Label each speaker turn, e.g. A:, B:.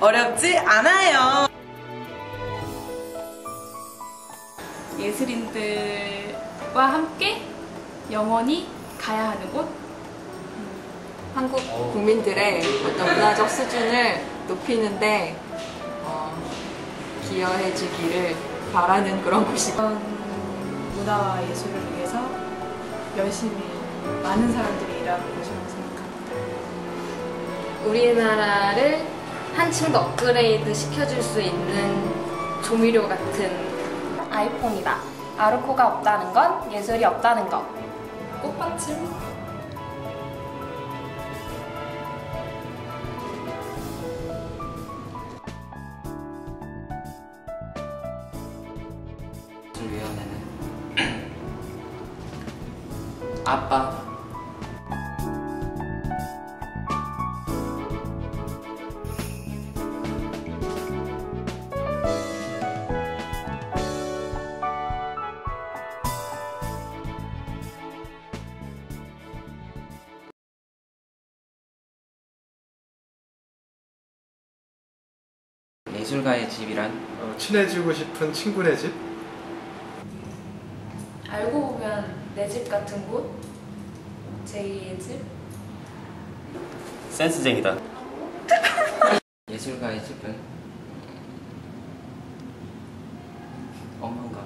A: 어렵지 않아요.
B: 예술인들과 함께 영원히 가야 하는 곳
C: 한국 국민들의 어떤 문화적 수준을 높이는데 어, 기여해 주기를 바라는 그런 곳이
B: 이런 문화와 예술을 위해서 열심히 많은 사람들이 일하는 곳이라고 생각합니다.
D: 우리나라를 한층 더 업그레이드 시켜줄 수 있는 조미료 같은
E: 아이폰이다. 아르코가 없다는 건 예술이 없다는 것.
B: 꽃받침
F: 아빠 예술가의 집이란
G: 어, 친해지고 싶은 친구네 집?
B: 알고 보면 내 집 같은 곳 제2의 집
H: 센스쟁이다.
F: 예술가의 집은 엄마인가?